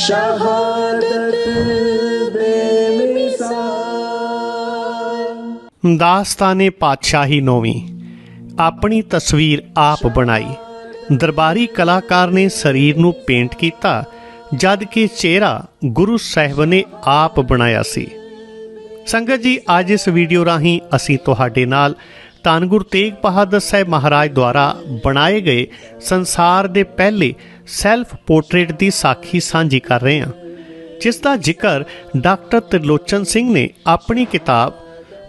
ਸ਼ਹਾਦਤ ਬੇਮਿਸਾਲ ਦਾਸਤਾਨੇ ਪਾਤਸ਼ਾਹੀ ਨੌਵੀਂ ਆਪਣੀ ਤਸਵੀਰ ਆਪ ਬਣਾਈ ਦਰਬਾਰੀ ਕਲਾਕਾਰ ਨੇ ਸਰੀਰ ਨੂੰ ਪੇਂਟ ਕੀਤਾ ਜਦ ਕਿ ਚਿਹਰਾ ਗੁਰੂ ਸਾਹਿਬ ਨੇ ਆਪ ਬਣਾਇਆ ਸੀ ਸੰਗਤ ਜੀ ਅੱਜ ਇਸ ਵੀਡੀਓ ਰਾਹੀਂ ਅਸੀਂ ਤੁਹਾਡੇ ਨਾਲ ਧੰਨ ਗੁਰੂ ਤੇਗ ਬਹਾਦਰ ਸਾਹਿਬ ਮਹਾਰਾਜ ਦੁਆਰਾ ਬਣਾਏ ਗਏ ਸੰਸਾਰ ਦੇ ਪਹਿਲੇ ਸੈਲਫ ਪੋਰਟਰੇਟ ਦੀ ਸਾਖੀ ਸਾਂਝੀ ਕਰ ਰਹੇ ਹਾਂ, ਜਿਸ ਦਾ ਜ਼ਿਕਰ ਡਾਕਟਰ ਤਿਰਲੋਚਨ ਸਿੰਘ ਨੇ ਆਪਣੀ ਕਿਤਾਬ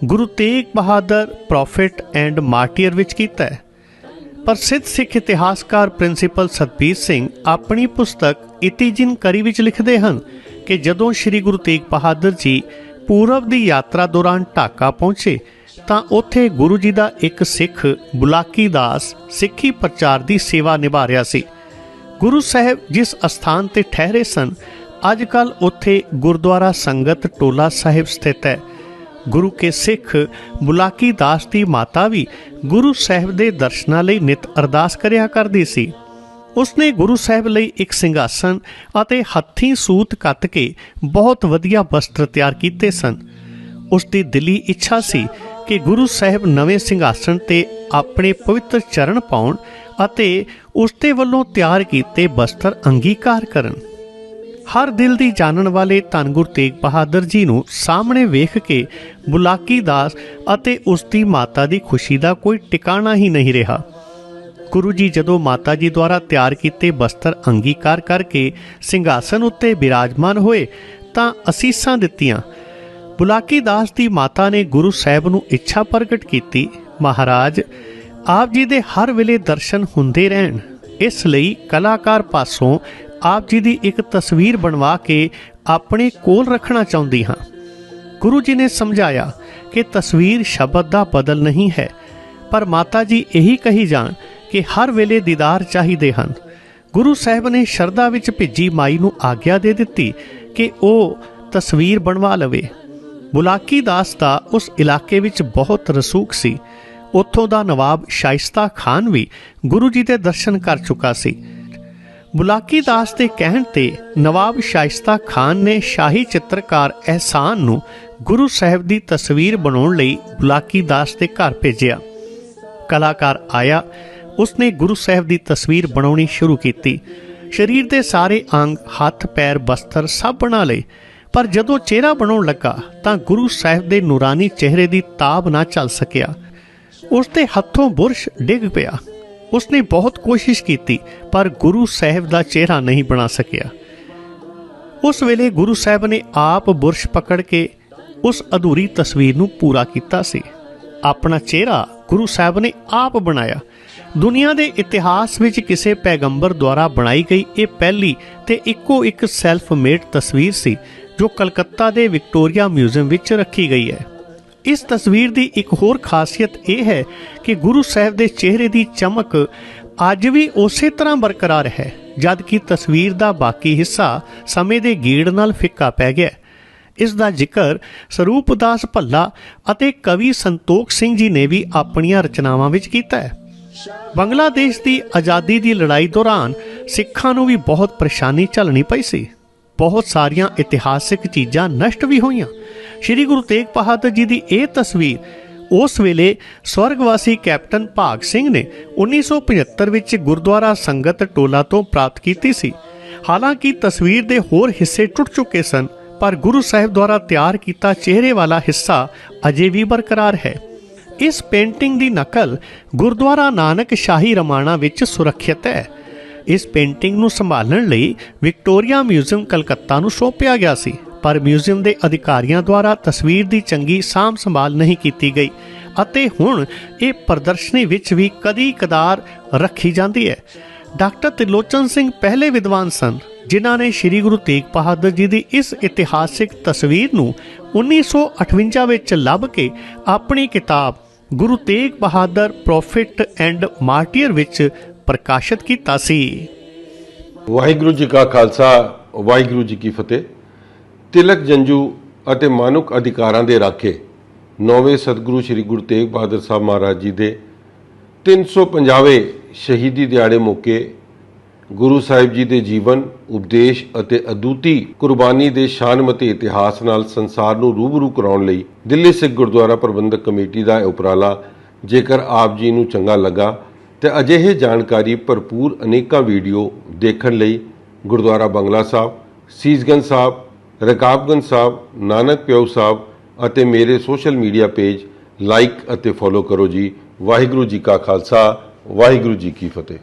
Guru Tegh Bahadur, prophet and martyr ਵਿੱਚ ਕੀਤਾ ਹੈ। ਪ੍ਰਸਿੱਧ ਸਿੱਖ ਇਤਿਹਾਸਕਾਰ ਪ੍ਰਿੰਸੀਪਲ ਸਤਬੀਰ ਸਿੰਘ ਆਪਣੀ ਪੁਸਤਕ ਇਤਿਜਿਨ ਕਰੀ ਵਿੱਚ ਲਿਖਦੇ ਹਨ ਕਿ ਜਦੋਂ ਸ੍ਰੀ ਗੁਰੂ ਤੇਗ ਬਹਾਦਰ ਜੀ ਪੂਰਬ ਦੀ ਯਾਤਰਾ ਦੌਰਾਨ ਢਾਕਾ ਪਹੁੰਚੇ, ਤਾਂ ਉੱਥੇ ਗੁਰੂ ਜੀ ਦਾ ਇੱਕ ਸਿੱਖ ਬੁਲਾਕੀ ਦਾਸ ਸਿੱਖੀ ਪ੍ਰਚਾਰ ਦੀ ਸੇਵਾ ਨਿਭਾ ਰਿਹਾ ਸੀ। ਗੁਰੂ ਸਾਹਿਬ ਜਿਸ ਅਸਥਾਨ ਤੇ ਠਹਿਰੇ ਸਨ ਅੱਜ ਕੱਲ ਉੱਥੇ ਗੁਰਦੁਆਰਾ ਸੰਗਤ ਟੋਲਾ ਸਾਹਿਬ ਸਥਿਤ ਹੈ। ਗੁਰੂ ਕੇ ਸਿੱਖ ਬੁਲਾਕੀ ਦਾਸ ਦੀ ਮਾਤਾ ਵੀ ਗੁਰੂ ਸਾਹਿਬ ਦੇ ਦਰਸ਼ਨਾਂ ਲਈ ਨਿਤ ਅਰਦਾਸ ਕਰਿਆ ਕਰਦੀ ਸੀ। ਉਸਨੇ ਗੁਰੂ ਸਾਹਿਬ ਲਈ ਇੱਕ ਸਿੰਘਾਸਨ ਅਤੇ ਹੱਥੀਂ ਸੂਤ ਕੱਤ ਕੇ ਬਹੁਤ ਵਧੀਆ ਵਸਤਰ ਤਿਆਰ ਕੀਤੇ ਸਨ। ਉਸ ਦੀ ਦਿਲੀ ਇੱਛਾ ਸੀ ਕਿ ਗੁਰੂ ਸਾਹਿਬ ਨਵੇਂ ਸਿੰਘਾਸਨ ਤੇ ਆਪਣੇ ਪਵਿੱਤਰ ਚਰਨ ਪਾਉਣ ਅਤੇ ਉਸ ਦੇ ਵੱਲੋਂ ਤਿਆਰ ਕੀਤੇ ਬਸਤਰ ਅੰਗੀਕਾਰ ਕਰਨ। ਹਰ ਦਿਲ ਦੀ ਜਾਣਨ ਵਾਲੇ ਧੰਨ ਗੁਰੂ ਤੇਗ ਬਹਾਦਰ ਜੀ ਨੂੰ ਸਾਹਮਣੇ ਵੇਖ ਕੇ ਬੁਲਾਕੀ ਦਾਸ ਅਤੇ ਉਸ ਦੀ ਮਾਤਾ ਦੀ ਖੁਸ਼ੀ ਦਾ ਕੋਈ ਟਿਕਾਣਾ ਹੀ ਨਹੀਂ ਰਿਹਾ। ਗੁਰੂ ਜੀ ਜਦੋਂ ਮਾਤਾ ਜੀ ਦੁਆਰਾ ਤਿਆਰ ਕੀਤੇ ਬਸਤਰ ਅੰਗੀਕਾਰ ਕਰਕੇ ਸਿੰਘਾਸਨ ਉੱਤੇ ਬਿਰਾਜਮਾਨ ਹੋਏ ਤਾਂ ਅਸੀਸਾਂ ਦਿੱਤੀਆਂ। ਬੁਲਾਕੀ ਦਾਸ ਦੀ ਮਾਤਾ ਨੇ ਗੁਰੂ ਸਾਹਿਬ ਨੂੰ ਇੱਛਾ ਪ੍ਰਗਟ ਕੀਤੀ, ਮਹਾਰਾਜ ਆਪ ਜੀ ਦੇ ਹਰ ਵੇਲੇ ਦਰਸ਼ਨ ਹੁੰਦੇ ਰਹਿਣ। ਇਸ ਲਈ ਕਲਾਕਾਰ ਪਾਸੋਂ ਆਪ ਜੀ ਦੀ ਇੱਕ ਤਸਵੀਰ ਬਣਵਾ ਕੇ ਆਪਣੇ ਕੋਲ ਰੱਖਣਾ ਚਾਹੁੰਦੀ ਹਾਂ। ਗੁਰੂ ਜੀ ਨੇ ਸਮਝਾਇਆ ਕਿ ਤਸਵੀਰ ਸ਼ਬਦ ਦਾ ਬਦਲ ਨਹੀਂ ਹੈ, ਪਰ ਮਾਤਾ ਜੀ ਇਹੀ ਕਹੀ ਜਾਣ ਕਿ ਹਰ ਵੇਲੇ ਦੀਦਾਰ ਚਾਹੀਦੇ ਹਨ। ਗੁਰੂ ਸਾਹਿਬ ਨੇ ਸ਼ਰਧਾ ਵਿੱਚ ਭਿੱਜੀ ਮਾਈ ਨੂੰ ਆਗਿਆ ਦੇ ਦਿੱਤੀ ਕਿ ਉਹ ਤਸਵੀਰ ਬਣਵਾ ਲਵੇ। ਬੁਲਾਕੀ ਦਾਸ ਦਾ ਉਸ ਇਲਾਕੇ ਵਿੱਚ ਬਹੁਤ ਰਸੂਖ ਸੀ। ਉੱਥੋਂ ਦਾ ਨਵਾਬ ਸ਼ਾਇਸਤਾ ਖਾਨ ਵੀ ਗੁਰੂ ਜੀ ਦੇ ਦਰਸ਼ਨ ਕਰ ਚੁੱਕਾ ਸੀ। ਬੁਲਾਕੀ ਦਾਸ ਦੇ ਕਹਿਣ ਤੇ ਨਵਾਬ ਸ਼ਾਇਸਤਾ ਖਾਨ ਨੇ ਸ਼ਾਹੀ ਚਿੱਤਰਕਾਰ ਅਹਿਸਾਨ ਨੂੰ ਗੁਰੂ ਸਾਹਿਬ ਦੀ ਤਸਵੀਰ ਬਣਾਉਣ ਲਈ ਬੁਲਾਕੀ ਦਾਸ ਦੇ ਘਰ ਭੇਜਿਆ। ਕਲਾਕਾਰ ਆਇਆ, ਉਸਨੇ ਗੁਰੂ ਸਾਹਿਬ ਦੀ ਤਸਵੀਰ ਬਣਾਉਣੀ ਸ਼ੁਰੂ ਕੀਤੀ। ਸਰੀਰ ਦੇ ਸਾਰੇ ਅੰਗ, ਹੱਥ, ਪੈਰ, ਬਸਤਰ ਸਭ ਬਣਾ ਲਏ। ਪਰ ਜਦੋਂ ਚਿਹਰਾ ਬਣਾਉਣ ਲੱਗਾ ਤਾਂ ਗੁਰੂ ਸਾਹਿਬ ਦੇ ਨੂਰਾਨੀ ਚਿਹਰੇ ਦੀ ਤਾਬ ਨਾ ਚੱਲ ਸਕਿਆ। ਉਸ ਦੇ ਹੱਥੋਂ ਬੁਰਸ਼ ਡਿੱਗ ਪਿਆ। ਉਸਨੇ ਬਹੁਤ ਕੋਸ਼ਿਸ਼ ਕੀਤੀ, ਪਰ ਗੁਰੂ ਸਾਹਿਬ ਦਾ ਚਿਹਰਾ ਨਹੀਂ ਬਣਾ ਸਕਿਆ। ਉਸ ਵੇਲੇ ਗੁਰੂ ਸਾਹਿਬ ਨੇ ਆਪ ਬੁਰਸ਼ ਪਕੜ ਕੇ ਉਸ ਅਧੂਰੀ ਤਸਵੀਰ ਨੂੰ ਪੂਰਾ ਕੀਤਾ ਸੀ। ਆਪਣਾ ਚਿਹਰਾ ਗੁਰੂ ਸਾਹਿਬ ਨੇ ਆਪ ਬਣਾਇਆ। ਦੁਨੀਆ ਦੇ ਇਤਿਹਾਸ ਵਿੱਚ ਕਿਸੇ ਪੈਗੰਬਰ ਦੁਆਰਾ ਬਣਾਈ ਗਈ ਇਹ ਪਹਿਲੀ ਤੇ ਇੱਕੋ ਇੱਕ ਸੈਲਫ ਮੇਡ ਤਸਵੀਰ ਸੀ, ਜੋ ਕਲਕੱਤਾ ਦੇ ਵਿਕਟੋਰੀਆ ਮਿਊਜ਼ੀਅਮ ਵਿੱਚ ਰੱਖੀ ਗਈ ਹੈ। ਇਸ ਤਸਵੀਰ ਦੀ ਇੱਕ ਹੋਰ ਖਾਸੀਅਤ ਇਹ ਹੈ ਕਿ ਗੁਰੂ ਸਾਹਿਬ ਦੇ ਚਿਹਰੇ ਦੀ ਚਮਕ ਅੱਜ ਵੀ ਉਸੇ ਤਰ੍ਹਾਂ ਬਰਕਰਾਰ ਹੈ, ਜਦ ਕਿ ਤਸਵੀਰ ਦਾ ਬਾਕੀ ਹਿੱਸਾ ਸਮੇਂ ਦੇ ਗੀੜ ਨਾਲ ਫਿੱਕਾ ਪੈ ਗਿਆ ਇਸ ਦਾ ਜ਼ਿਕਰ ਸਰੂਪ ਦਾਸ ਭੱਲਾ ਅਤੇ ਕਵੀ ਸੰਤੋਖ ਸਿੰਘ ਜੀ ਨੇ ਵੀ ਆਪਣੀਆਂ ਰਚਨਾਵਾਂ ਵਿੱਚ ਕੀਤਾ ਹੈ। ਬੰਗਲਾਦੇਸ਼ ਦੀ ਆਜ਼ਾਦੀ ਦੀ ਲੜਾਈ ਦੌਰਾਨ ਸਿੱਖਾਂ ਨੂੰ ਵੀ ਬਹੁਤ ਪਰੇਸ਼ਾਨੀ ਝੱਲਣੀ ਪਈ ਸੀ। ਬਹੁਤ ਸਾਰੀਆਂ ਇਤਿਹਾਸਿਕ ਚੀਜ਼ਾਂ ਨਸ਼ਟ ਵੀ ਹੋਈਆਂ। ਸ੍ਰੀ ਗੁਰੂ ਤੇਗ ਬਹਾਦਰ ਜੀ ਦੀ ਇਹ ਤਸਵੀਰ ਉਸ ਵੇਲੇ ਸਵਰਗਵਾਸੀ ਕੈਪਟਨ ਭਾਗ ਸਿੰਘ ਨੇ 1975 ਵਿੱਚ ਗੁਰਦੁਆਰਾ ਸੰਗਤ ਟੋਲਾ ਤੋਂ ਪ੍ਰਾਪਤ ਕੀਤੀ ਸੀ। ਹਾਲਾਂਕਿ ਤਸਵੀਰ ਦੇ ਹੋਰ ਹਿੱਸੇ ਟੁੱਟ ਚੁੱਕੇ ਸਨ, ਪਰ ਗੁਰੂ ਸਾਹਿਬ ਦੁਆਰਾ ਤਿਆਰ ਕੀਤਾ ਚਿਹਰੇ ਵਾਲਾ ਹਿੱਸਾ ਅਜੇ ਵੀ ਬਰਕਰਾਰ ਹੈ। ਇਸ ਪੇਂਟਿੰਗ ਦੀ ਨਕਲ ਗੁਰਦੁਆਰਾ ਨਾਨਕ ਸ਼ਾਹੀ ਰਮਾਣਾ ਵਿੱਚ ਸੁਰੱਖਿਅਤ ਹੈ। ਇਸ ਪੇਂਟਿੰਗ ਨੂੰ ਸੰਭਾਲਣ ਲਈ ਵਿਕਟੋਰੀਆ ਮਿਊਜ਼ੀਅਮ ਕਲਕੱਤਾ ਨੂੰ ਸੌਂਪਿਆ ਗਿਆ ਸੀ, ਪਰ ਮਿਊਜ਼ੀਅਮ ਦੇ ਅਧਿਕਾਰੀਆਂ ਦੁਆਰਾ ਤਸਵੀਰ ਦੀ ਚੰਗੀ ਸਾਂਭ ਸੰਭਾਲ ਨਹੀਂ ਕੀਤੀ ਗਈ ਅਤੇ ਹੁਣ ਇਹ ਪ੍ਰਦਰਸ਼ਨੀ ਵਿੱਚ ਵੀ ਕਦੀ ਕਦਾਰ ਰੱਖੀ ਜਾਂਦੀ ਹੈ। ਡਾਕਟਰ ਤਿਲੋਚਨ ਸਿੰਘ ਪਹਿਲੇ ਵਿਦਵਾਨ ਸਨ, ਜਿਨ੍ਹਾਂ ਨੇ ਸ੍ਰੀ ਗੁਰੂ ਤੇਗ ਬਹਾਦਰ ਜੀ ਦੀ ਇਸ ਇਤਿਹਾਸਿਕ ਤਸਵੀਰ ਨੂੰ 1958 ਵਿੱਚ ਲੱਭ ਕੇ ਆਪਣੀ ਕਿਤਾਬ Guru Tegh Bahadur prophet and martyr ਵਿੱਚ ਪ੍ਰਕਾਸ਼ਿਤ ਕੀਤਾ ਸੀ। ਵਾਹਿਗੁਰੂ ਜੀ ਕਾ ਖਾਲਸਾ, ਵਾਹਿਗੁਰੂ ਜੀ ਕੀ ਫਤਿਹ। ਤਿਲਕ ਜੰਜੂ ਅਤੇ ਮਾਨੁਕ ਅਧਿਕਾਰਾਂ ਦੇ ਰਾਖੇ, ਨੌਵੇਂ ਸਤਿਗੁਰੂ ਸ੍ਰੀ ਗੁਰੂ ਤੇਗ ਬਹਾਦਰ ਸਾਹਿਬ ਮਹਾਰਾਜ ਜੀ ਦੇ 350ਵੇਂ ਸ਼ਹੀਦੀ ਦਿਹਾੜੇ ਮੌਕੇ ਗੁਰੂ ਸਾਹਿਬ ਜੀ ਦੇ ਜੀਵਨ, ਉਪਦੇਸ਼ ਅਤੇ ਅਦੁੱਤੀ ਕੁਰਬਾਨੀ ਦੇ ਸ਼ਾਨਮਤੀ ਇਤਿਹਾਸ ਨਾਲ ਸੰਸਾਰ ਨੂੰ ਰੂਬਰੂ ਕਰਾਉਣ ਲਈ ਦਿੱਲੀ ਸਿੱਖ ਗੁਰਦੁਆਰਾ ਪ੍ਰਬੰਧਕ ਕਮੇਟੀ ਦਾ ਇਹ ਉਪਰਾਲਾ ਜੇਕਰ ਆਪ ਜੀ ਨੂੰ ਚੰਗਾ ਲੱਗਾ ਤੇ ਅਜਿਹੇ ਜਾਣਕਾਰੀ ਭਰਪੂਰ ਅਨੇਕਾਂ ਵੀਡੀਓ ਦੇਖਣ ਲਈ ਗੁਰਦੁਆਰਾ ਬੰਗਲਾ ਸਾਹਿਬ, ਸੀਸਗੰਜ ਸਾਹਿਬ, ਰਕਾਬਗੰਜ ਸਾਹਿਬ, ਨਾਨਕ ਪਿਓ ਸਾਹਿਬ ਅਤੇ ਮੇਰੇ ਸੋਸ਼ਲ ਮੀਡੀਆ ਪੇਜ ਲਾਈਕ ਅਤੇ ਫੋਲੋ ਕਰੋ ਜੀ। ਵਾਹਿਗੁਰੂ ਜੀ ਕਾ ਖਾਲਸਾ, ਵਾਹਿਗੁਰੂ ਜੀ ਕੀ ਫਤਿਹ।